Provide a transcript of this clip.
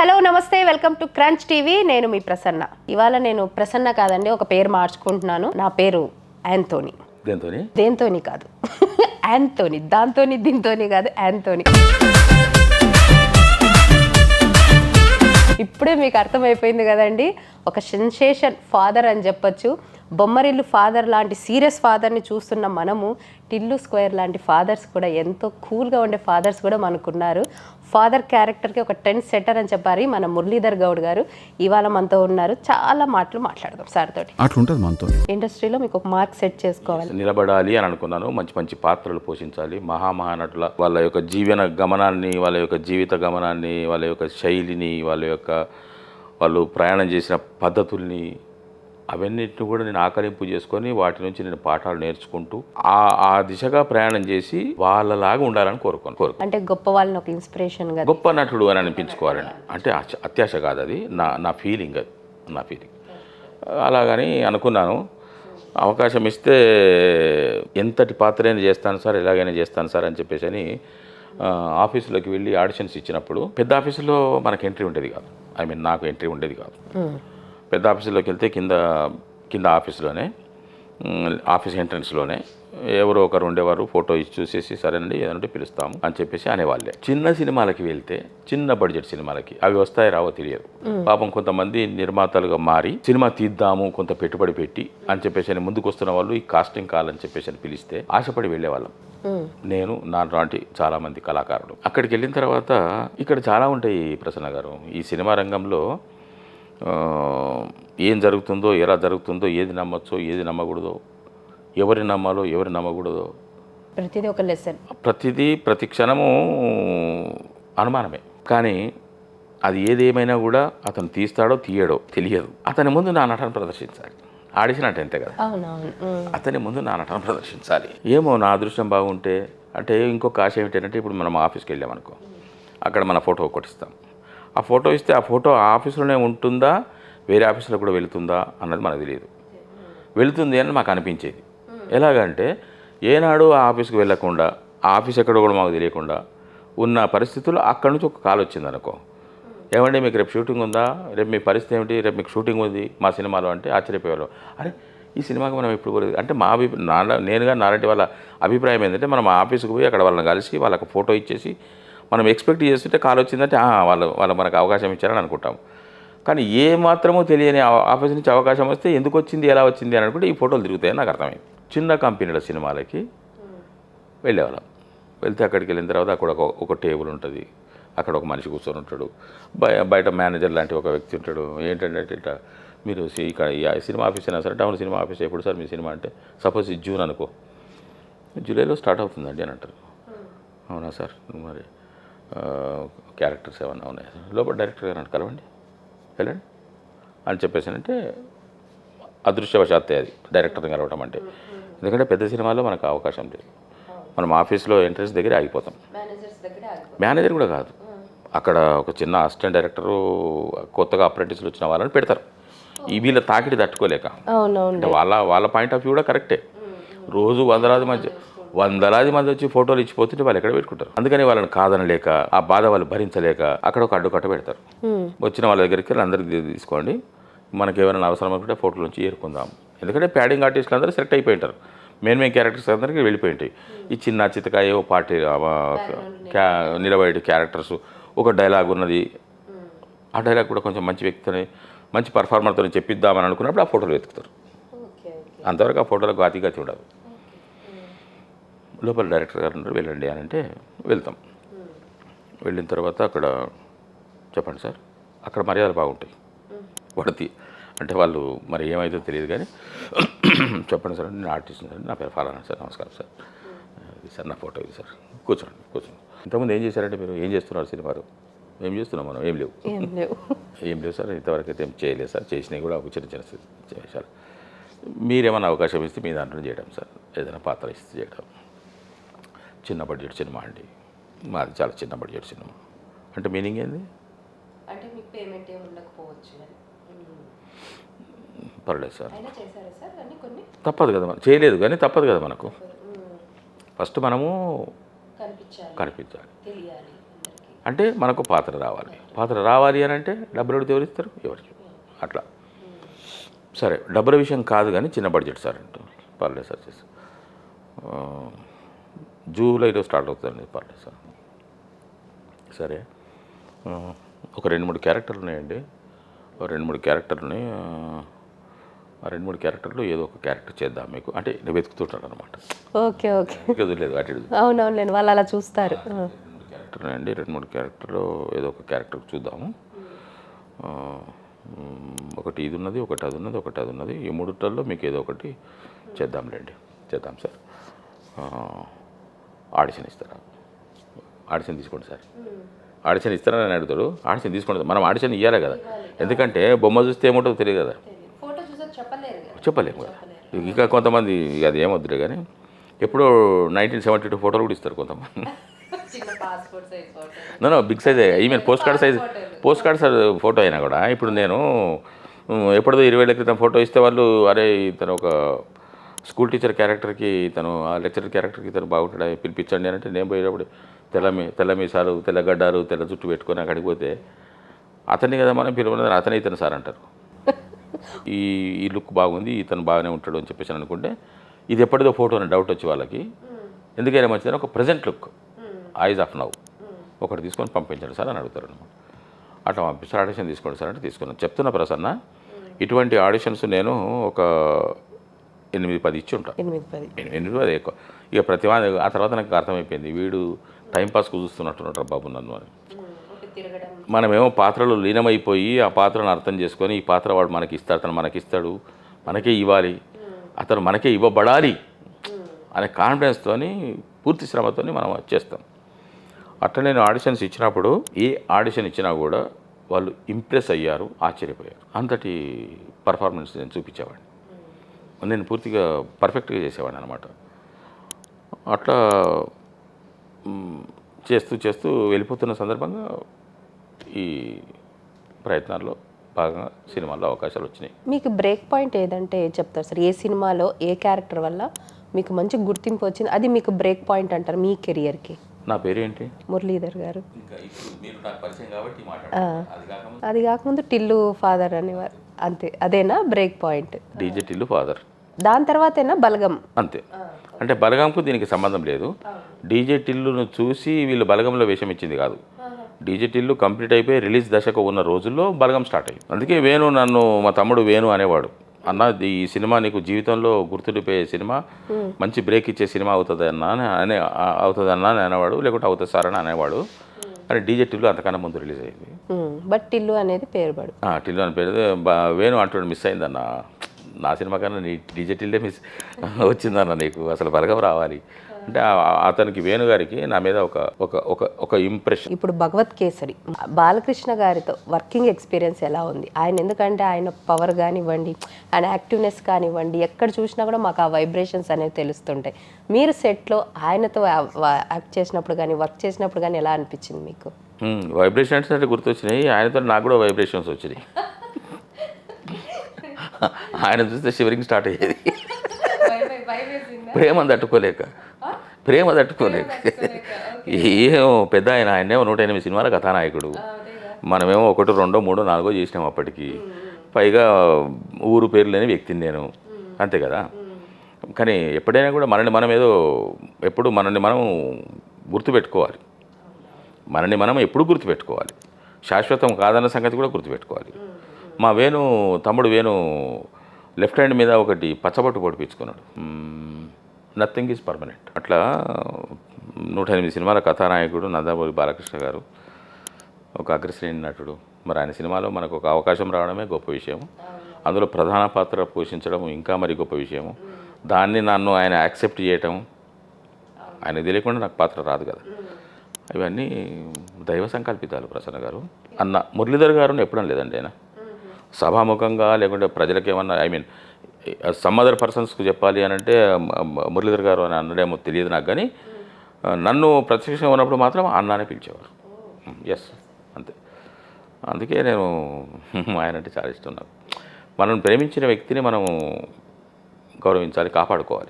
Hello నమస్తే welcome to crunch TV. నేను మీ ప్రసన్న. ఇవాళ నేను ప్రసన్న కాదండి ఒక పేరు మార్చుకుంటున్నాను. నా పేరు యాంతోని దేంతో దేంతోని కాదు. యాంతోని దాంతోని దీంతోని కాదు యాంతోని ఇప్పుడే మీకు అర్థమైపోయింది కదండి ఒక సెన్సేషన్ ఫాదర్ అని చెప్పొచ్చు. బొమ్మరిల్లు ఫాదర్ లాంటి సీరియస్ ఫాదర్ని చూస్తున్న మనము టిల్లు స్క్వేర్ లాంటి ఫాదర్స్ కూడా ఎంతో కూల్గా ఉండే ఫాదర్స్ కూడా మనకున్నారు. ఫాదర్ క్యారెక్టర్కి ఒక టెన్ సెటర్ అని చెప్పారు మన మురళీధర్ గౌడ్ గారు. ఇవాళ మనతో ఉన్నారు. చాలా మాటలు మాట్లాడదాం సార్ తోటి. అట్లుంటుంది మనతో. ఇండస్ట్రీలో మీకు ఒక మార్క్ సెట్ చేసుకోవాలి. నిలబడాలి అని అనుకున్నాను. మంచి మంచి పాత్రలు పోషించాలి. మహామహానటుల వాళ్ళ యొక్క జీవన గమనాన్ని వాళ్ళ యొక్క జీవిత గమనాన్ని వాళ్ళ యొక్క శైలిని వాళ్ళ యొక్క వాళ్ళు ప్రయాణం చేసిన పద్ధతుల్ని అవన్నిటిని కూడా నేను ఆకలింపు చేసుకొని వాటి నుంచి నేను పాఠాలు నేర్చుకుంటూ ఆ ఆ దిశగా ప్రయాణం చేసి వాళ్ళలాగా ఉండాలని కోరుకోను కోరుకో అంటే గొప్ప వాళ్ళని ఒక ఇన్స్పిరేషన్గా గొప్ప నటుడు అని అనిపించుకోవాలని. అంటే అత్య- అత్యాశ కాదు అది. నా నా ఫీలింగ్ అది. నా ఫీలింగ్ అలాగని అనుకున్నాను. అవకాశం ఇస్తే ఎంతటి పాత్రైనా చేస్తాను సార్ ఎలాగైనా చేస్తాను సార్ అని చెప్పేసి అని ఆఫీసులోకి వెళ్ళి ఆడిషన్స్ ఇచ్చినప్పుడు పెద్ద ఆఫీసులో మనకు ఎంట్రీ ఉండేది కాదు. ఐ మీన్ నాకు ఎంట్రీ ఉండేది కాదు. పెద్ద ఆఫీసులోకి వెళ్తే కింద కింద ఆఫీసులోనే ఆఫీస్ ఎంట్రన్స్లోనే ఎవరో ఒకరు ఉండేవారు ఫోటో ఇచ్చి చూసేసి సరేనండి ఏదంటే పిలుస్తాము అని చెప్పేసి అనేవాళ్ళే. చిన్న సినిమాలకి వెళ్తే చిన్న బడ్జెట్ సినిమాలకి అవి వస్తాయి రావో తెలియదు. పాపం కొంతమంది నిర్మాతలుగా మారి సినిమా తీద్దాము కొంత పెట్టుబడి పెట్టి అని చెప్పేసి అని ముందుకు వస్తున్న వాళ్ళు ఈ కాస్టింగ్ కాల్ అని చెప్పేసి అని పిలిస్తే ఆశపడి వెళ్ళేవాళ్ళం. నేను నా లాంటి చాలా మంది కళాకారులు. అక్కడికి వెళ్ళిన తర్వాత ఇక్కడ చాలా ఉంటాయి ప్రసన్న గారు. ఈ సినిమా రంగంలో ఏం జరుగుతుందో ఎలా జరుగుతుందో ఏది నమ్మచ్చో ఏది నమ్మకూడదో ఎవరిని నమ్మాలో ఎవరిని నమ్మకూడదో. ప్రతిదీ ఒక లెసన్ ప్రతిదీ ప్రతి క్షణము అనుమానమే. కానీ అది ఏదేమైనా కూడా అతను తీస్తాడో తీయడో తెలియదు. అతని ముందు నా నటన ప్రదర్శించాలి. ఆడిషన్ అంటే అంతే కదా. అతని ముందు నా నటన ప్రదర్శించాలి. ఏమో నా అదృష్టం బాగుంటే అంటే ఇంకొక ఆశ ఏమిటంటే ఇప్పుడు మనం ఆఫీస్కి వెళ్ళామనుకో అక్కడ మన ఫోటో కొట్టిస్తాం. ఆ ఫోటో ఇస్తే ఆ ఫోటో ఆ ఆఫీస్లోనే ఉంటుందా? వేరే ఆఫీసులో కూడా వెళుతుందా? అన్నది మనకు తెలియదు. వెళుతుంది అని మాకు అనిపించేది. ఎలాగంటే ఏనాడు ఆ ఆఫీస్కి వెళ్ళకుండా ఆ ఆఫీస్ ఎక్కడో కూడా మాకు తెలియకుండా ఉన్న పరిస్థితుల్లో అక్కడి నుంచి ఒక కాల్ వచ్చింది అనుకో. ఏమండి మీకు రేపు షూటింగ్ ఉందా? రేపు మీ పరిస్థితి ఏమిటి? రేపు మీకు షూటింగ్ ఉంది మా సినిమాలో అంటే ఆశ్చర్యపోయేవాళ్ళు అరే ఈ సినిమాకి మనం ఎప్పుడు కూడా అంటే మా అభి నా నేనుగా నారంటి వాళ్ళ అభిప్రాయం ఏంటంటే మనం ఆఫీస్కి పోయి అక్కడ వాళ్ళని కలిసి వాళ్ళకి ఫోటో ఇచ్చేసి మనం ఎక్స్పెక్ట్ చేస్తుంటే కాల్ వచ్చిందంటే వాళ్ళు వాళ్ళు మనకు అవకాశం ఇచ్చారని అనుకుంటాం. కానీ ఏ మాత్రమో తెలియని ఆ- ఆఫీస్ నుంచి అవకాశం వస్తే ఎందుకు వచ్చింది ఎలా వచ్చింది అని అనుకుంటే ఈ ఫోటోలు తిరుగుతాయని నాకు అర్థమైంది. చిన్న కంపెనీల సినిమాలకి వెళ్ళేవాళ్ళం. వెళ్తే అక్కడికి వెళ్ళిన తర్వాత అక్కడ ఒక ఒక టేబుల్ ఉంటుంది. అక్కడ ఒక మనిషి కూర్చొని ఉంటాడు. బయ- బయట మేనేజర్ లాంటి ఒక వ్యక్తి ఉంటాడు. ఏంటంటే ఇట్లా మీరు ఇక్కడ ఈ సినిమా ఆఫీస్ అయినా సరే టౌన్ సినిమా ఆఫీస్ ఎప్పుడు సార్ మీ సినిమా అంటే? సపోజ్ జూన్ అనుకో. జూలైలో స్టార్ట్ అవుతుందండి అని అంటారు. అవునా సార్? మరి క్యారెక్టర్స్ ఏమన్నా ఉన్నాయా? లోపల డైరెక్టర్ గారు అంటే కలవండి. వెళ్ళండి. అని చెప్పేసి అంటే అదృష్టవశాత్తే అది డైరెక్టర్ని కలవడం అంటే. ఎందుకంటే పెద్ద సినిమాలో మనకు అవకాశం లేదు. మనం ఆఫీస్లో ఎంట్రెన్స్ దగ్గర ఆగిపోతాం. మేనేజర్ కూడా కాదు. అక్కడ ఒక చిన్న అసిస్టెంట్ డైరెక్టరు కొత్తగా అప్రెంటిస్లు వచ్చిన వాళ్ళని పెడతారు. ఈ వీళ్ళ తాకిడి తట్టుకోలేక. వాళ్ళ వాళ్ళ పాయింట్ ఆఫ్ వ్యూ కూడా కరెక్టే. రోజు వందలాది మంది వందలాది మంది వచ్చి ఫోటోలు ఇచ్చిపోతుంటే వాళ్ళు ఎక్కడ పెట్టుకుంటారు? అందుకని వాళ్ళని కాదనలేక ఆ బాధ వాళ్ళు భరించలేక అక్కడ ఒక అడ్డుకట్ట పెడతారు. వచ్చిన వాళ్ళ దగ్గరికి వెళ్ళి అందరికి తీసుకోండి. మనకి ఏమైనా అవసరం అనుకుంటే ఫోటోల నుంచి ఏరుకుందాం. ఎందుకంటే ప్యాడింగ్ ఆర్టిస్టులు అందరూ సెలెక్ట్ అయిపోయి ఉంటారు మెయిన్ మెయిన్ క్యారెక్టర్స్ అందరికీ వెళ్ళిపోయి ఉంటాయి ఈ చిన్న చితకాయ ఓ పార్టీ క్యా నిలబడే క్యారెక్టర్స్ ఒక డైలాగ్ ఉన్నది. ఆ డైలాగ్ కూడా కొంచెం మంచి వ్యక్తిని మంచి పర్ఫార్మర్తో చెప్పిద్దామని అనుకున్నప్పుడు ఆ ఫోటోలు వెతుకుతారు. అంతవరకు ఆ ఫోటోలో గాతి గాతి ఉండదు. లోపల డైరెక్టర్ గారు ఉన్నారు వెళ్ళండి అని అంటే వెళ్తాం. వెళ్ళిన తర్వాత అక్కడ చెప్పండి సార్ అక్కడ మర్యాదలు బాగుంటాయి. వడతి అంటే వాళ్ళు మరి ఏమైతే తెలియదు కానీ చెప్పండి సార్ నేను ఆర్టిస్ట్ సార్ నా పేరు ఫలానా సార్ నమస్కారం సార్. ఇది సార్ నా ఫోటో ఇది సార్. కూర్చోండి కూర్చోండి. ఇంతకుముందు ఏం చేశారంటే మీరు ఏం చేస్తున్నారు సినిమాలు ఏం చేస్తున్నాం మనం? ఏం లేవు. ఏం లేవు. సార్ ఇంతవరకు అయితే ఏం చేయలేదు సార్. చేసినవి కూడా చిన్న చిన్న చేశారు. మీరేమైనా అవకాశం ఇస్తే మీ దాంట్లో చేయడం సార్. ఏదైనా పాత్ర ఇస్తే చేయడం. చిన్న బడ్జెట్ సినిమా అండి. మాది చాలా చిన్న బడ్జెట్ సినిమా. అంటే మీనింగ్ ఏంది? అంటే మీకు పేమెంట్ ఏమి ఉండకపోవచ్చు అని పర్లేదు సార్. తప్పదు కదా మనం చేయలేదు కానీ తప్పదు కదా మనకు. ఫస్ట్ మనము కనిపించాలి. అంటే మనకు పాత్ర రావాలి. పాత్ర రావాలి అని అంటే డబ్బులు అడిగితే ఎవరు ఇస్తారు? ఎవరు అట్లా. సరే డబ్బుల విషయం కాదు కానీ చిన్న బడ్జెట్ సార్ అంటూ పర్లేదు సార్ చేసి ఆ, జూలైలో స్టార్ట్ అవుతుందండి పర్లేదు సార్. సరే. ఒక రెండు మూడు క్యారెక్టర్లు ఉన్నాయండి. ఒక రెండు మూడు క్యారెక్టర్లు ఉన్నాయి ఆ, రెండు మూడు క్యారెక్టర్లు ఏదో ఒక క్యారెక్టర్ చేద్దాం మీకు. అంటే నేను వెతుకుతుంటాను అనమాట ఓకే ఓకే. లేదు అటు ఇటు. అవునవునులేండి వాళ్ళు అలా చూస్తారు. క్యారెక్టర్లు ఉన్నాయండి. రెండు మూడు క్యారెక్టర్లు ఏదో ఒక క్యారెక్టర్ చూద్దాము. ఒకటి ఇది ఉన్నది ఒకటి అది ఉన్నది ఒకటి అది ఉన్నది. ఈ మూడుటల్లో మీకు ఏదో ఒకటి చేద్దాంలేండి. చేద్దాం సార్. ఆడిషన్ ఇస్తారా? ఆడిషన్ తీసుకోండి సార్. ఆడిషన్ ఇస్తారని అడుగుతాడు ఆడిషన్ తీసుకోండి. మనం ఆడిషన్ ఇవ్వాలి కదా. ఎందుకంటే బొమ్మ చూస్తే ఏముంటుందో తెలియదు కదా. చెప్పలేము కదా. ఇంకా కొంతమంది అది ఏమొద్దులే కానీ ఎప్పుడో నైన్టీన్ సెవెంటీ టూ ఫోటోలు కూడా ఇస్తారు కొంతమంది. చిన్న passport size photo no big size even post card size post card size photo అయినా కూడా. ఇప్పుడు నేను ఎప్పుడో ఇరవై ఏళ్ళ క్రితం ఫోటో ఇస్తే వాళ్ళు అరే ఇతను ఒక స్కూల్ టీచర్ క్యారెక్టర్కి తను ఆ లెక్చరర్ క్యారెక్టర్కి తను బాగుంటాడు పిలిపించండి అని అంటే నేను పోయేటప్పుడు తెల్ల మీ తెల్ల తెల్ల గడ్డారు తెల్ల జుట్టు పెట్టుకొని అక్కడికి పోతే అతన్ని కదా మనం పిలవలేదు అతనే ఇతను సార్ అంటారు. ఈ ఈ లుక్ బాగుంది ఇతను బాగానే ఉంటాడు అని చెప్పేసి అనుకుంటే ఇది ఎప్పటిదో ఫోటో అని డౌట్ వచ్చి వాళ్ళకి. ఎందుకైనా మంచిదని ఒక present look. As of now ఒకటి తీసుకొని పంపించండి సార్ అని అడుగుతారు అనమాట అట్లా పంపిస్తారు ఆడిషన్ తీసుకోండి సార్ అంటే తీసుకున్నాను. చెప్తున్నా ప్రసన్న ఇటువంటి ఆడిషన్స్ నేను ఒక ఎనిమిది పది ఇచ్చి ఉంటాను ఎనిమిది పది. ఎనిమిది పది ఎక్కువ. ఇక ప్రతి వా- ఆ తర్వాత నాకు అర్థమైపోయింది వీడు టైంపాస్కు చూస్తున్నట్టున్నాడు బాబు నన్ను అని. మనమేమో పాత్రలో లీనమైపోయి ఆ పాత్రను అర్థం చేసుకొని ఈ పాత్ర వాడు మనకి ఇస్తాడు అతను మనకి ఇస్తాడు మనకే ఇవ్వాలి అతను మనకే ఇవ్వబడాలి అనే కాన్ఫిడెన్స్తోని పూర్తి శ్రమతోని మనం చేస్తాం. అట్లా నేను ఆడిషన్స్ ఇచ్చినప్పుడు ఏ ఆడిషన్ ఇచ్చినా కూడా వాళ్ళు ఇంప్రెస్ అయ్యారు ఆశ్చర్యపోయారు. అంతటి పర్ఫార్మెన్స్ నేను చూపించేవాడిని. నేను పూర్తిగా పర్ఫెక్ట్గా చేసేవాడిని అనమాట అట్లా చేస్తూ చేస్తూ వెళ్ళిపోతున్న సందర్భంగా ఈ ప్రయత్నాల్లో భాగంగా సినిమాల్లో అవకాశాలు వచ్చినాయి. మీకు బ్రేక్ పాయింట్ ఏదంటే ఏది చెప్తారు సార్? ఏ సినిమాలో ఏ క్యారెక్టర్ వల్ల మీకు మంచి గుర్తింపు వచ్చింది? అది మీకు బ్రేక్ పాయింట్ అంటారు మీ కెరియర్కి. నా పేరేంటి? మురళీధర్ గారు. ఇంకా ఇప్పుడు మీరు నాకు పరిచయం కాబట్టి అది కాకుండా అది కాకముందు టిల్లు ఫాదర్ అనేవారు. అంతే. అదేనా? Break point. DJ Tillu father. దాని తర్వాతేనా బలగం? అంతే. అంటే బలగంకు దీనికి సంబంధం లేదు. డీజే టిల్లును చూసి వీళ్ళు బలగంలో వేషం ఇచ్చింది కాదు. డీజే టిల్లు కంప్లీట్ అయిపోయి రిలీజ్ దశకు ఉన్న రోజుల్లో బలగం స్టార్ట్ అయింది అందుకే వేణు నన్ను మా తమ్ముడు వేణు అనేవాడు. అన్న ఈ సినిమా నీకు జీవితంలో గుర్తుండిపోయే సినిమా మంచి బ్రేక్ ఇచ్చే సినిమా అవుతుంది అన్న అని అవుతుంది అన్న అని అనేవాడు లేకుంటే అవుతుంది సార్ అని అనేవాడు. కానీ డీజే టిల్లు అంతకన్నా ముందు రిలీజ్ అయింది. బట్ టిల్లు అనేది పేరు పడు టిల్లు అని పేరు వేణు అంటాడు మిస్ అయిందన్న. నా సినిమా కన్నా నీ డీజే టిల్లే మిస్ వచ్చిందన్న నీకు అసలు బలగం రావాలి. అంటే అతనికి వేణు గారికి నా మీద ఒక ఒక ఒక ఒక ఇంప్రెషన్ ఇప్పుడు భగవత్ కేసరి బాలకృష్ణ గారితో వర్కింగ్ ఎక్స్పీరియన్స్ ఎలా ఉంది? ఆయన ఎందుకంటే ఆయన పవర్ కానివ్వండి ఆయన యాక్టివ్నెస్ కానివ్వండి ఎక్కడ చూసినా కూడా మాకు ఆ వైబ్రేషన్స్ అనేవి తెలుస్తుంటాయి. మీరు సెట్లో ఆయనతో యాక్ట్ చేసినప్పుడు కానీ వర్క్ చేసినప్పుడు కానీ ఎలా అనిపించింది మీకు? వైబ్రేషన్స్ అంటే గుర్తొచ్చినాయి. ఆయనతో నాకు కూడా వైబ్రేషన్స్ వచ్చినాయి. ఆయన చూస్తే షివరింగ్ స్టార్ట్ అయ్యేది. ప్రేమ తట్టుకోలేక. ప్రేమ తట్టుకోలేక. ఏమో పెద్ద ఆయన ఆయనేమో నూట ఎనిమిది సినిమాల కథానాయకుడు. మనమేమో ఒకటి రెండో మూడో నాలుగో చేసినాం అప్పటికి. పైగా ఊరు పేరు లేని వ్యక్తిని నేను. అంతే కదా? కానీ ఎప్పుడైనా కూడా మనల్ని మనం ఏదో ఎప్పుడు మనల్ని మనం గుర్తుపెట్టుకోవాలి. మనల్ని మనం ఎప్పుడు గుర్తుపెట్టుకోవాలి? శాశ్వతం కాదన్న సంగతి కూడా గుర్తుపెట్టుకోవాలి. మా వేణు తమ్ముడు వేణు లెఫ్ట్ హ్యాండ్ మీద ఒకటి పచ్చబొట్టు పొడిపించుకున్నాడు. నథింగ్ ఈజ్ పర్మనెంట్ అట్లా నూట ఎనిమిది సినిమాల కథానాయకుడు నందమూరి బాలకృష్ణ గారు ఒక అగ్రశ్రేణి నటుడు. మరి ఆయన సినిమాలో మనకు ఒక అవకాశం రావడమే గొప్ప విషయం అందులో ప్రధాన పాత్ర పోషించడం ఇంకా మరి గొప్ప విషయము. దాన్ని నన్ను ఆయన యాక్సెప్ట్ చేయటం ఆయన తెలియకుండా నాకు పాత్ర రాదు కదా. ఇవన్నీ దైవ సంకల్పితాలు ప్రసన్న గారు. అన్న మురళీధర్ గారు ఎప్పుడూ లేదండి ఆయన. సభాముఖంగా లేకుంటే ప్రజలకు ఏమన్నా ఐ మీన్ సమ్ అదర్ పర్సన్స్కి చెప్పాలి అని అంటే మురళీధర్ గారు అని అనడేమో తెలియదు నాకు కానీ నన్ను ప్రత్యక్షంగా ఉన్నప్పుడు మాత్రం అన్నానే పిలిచేవారు. ఎస్ అంతే. అందుకే నేను ఆయన అంటే చాలా ఇష్టం నాకు. మనం ప్రేమించిన వ్యక్తిని మనం గౌరవించాలి కాపాడుకోవాలి.